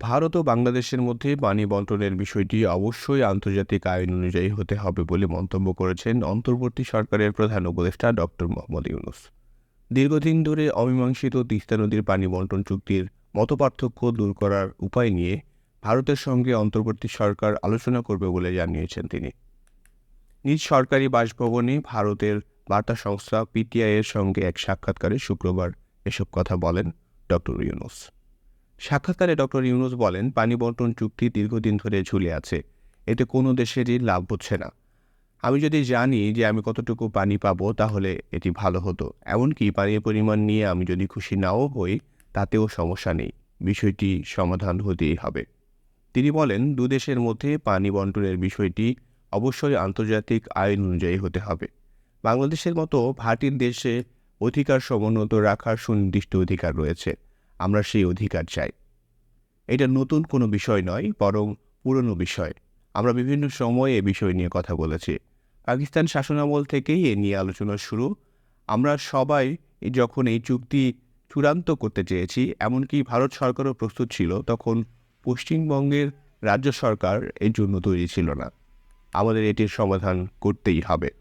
ভারত ও বাংলাদেশের মধ্যে পানি বন্টনের বিষয়টি অবশ্যই আন্তর্জাতিক আইন অনুযায়ী হতে হবে বলে মন্তব্য করেছেন অন্তর্বর্তী সরকারের প্রধান উপদেষ্টা ডক্টর মোহাম্মদ ইউনুস। দীর্ঘদিন ধরে অমীমাংসিত তিস্তা নদীর পানি বন্টন চুক্তির মতপার্থক্য দূর করার উপায় নিয়ে ভারতের সঙ্গে অন্তর্বর্তী সরকার আলোচনা করবে বলে জানিয়েছেন তিনি। নিজ সরকারি বাসভবনে ভারতের বার্তা সংস্থা পিটিআই এর সঙ্গে এক সাক্ষাৎকারে শুক্রবার এসব কথা বলেন ডক্টর ইউনুস। সাক্ষাৎকারে ডক্টর ইউনুস বলেন, পানি বন্টন চুক্তি দীর্ঘদিন ধরে ঝুলে আছে। এতে কোনো দেশেরই লাভ হচ্ছে না। আমি যদি জানি যে আমি কতটুকু পানি পাবো, তাহলে এটি ভালো হতো। এমনকি পানির পরিমাণ নিয়ে আমি যদি খুশি নাও হই, তাতেও সমস্যা নেই। বিষয়টি সমাধান হতেই হবে। তিনি বলেন, দু দেশের মধ্যে পানি বন্টনের বিষয়টি অবশ্যই আন্তর্জাতিক আইন অনুযায়ী হতে হবে। বাংলাদেশের মতো ভাটির দেশে অধিকার সমুন্নত রাখার সুনির্দিষ্ট অধিকার রয়েছে। আমরা সেই অধিকার চাই। এটা নতুন কোনো বিষয় নয়, বরং পুরনো বিষয়। আমরা বিভিন্ন সময়ে এ বিষয় নিয়ে কথা বলেছি। পাকিস্তান শাসনামল থেকেই এ নিয়ে আলোচনা শুরু। আমরা সবাই যখন এই চুক্তি চূড়ান্ত করতে চেয়েছি, এমনকি ভারত সরকারও প্রস্তুত ছিল, তখন পশ্চিমবঙ্গের রাজ্য সরকার এর জন্য তৈরি ছিল না। আমাদের এটির সমাধান করতেই হবে।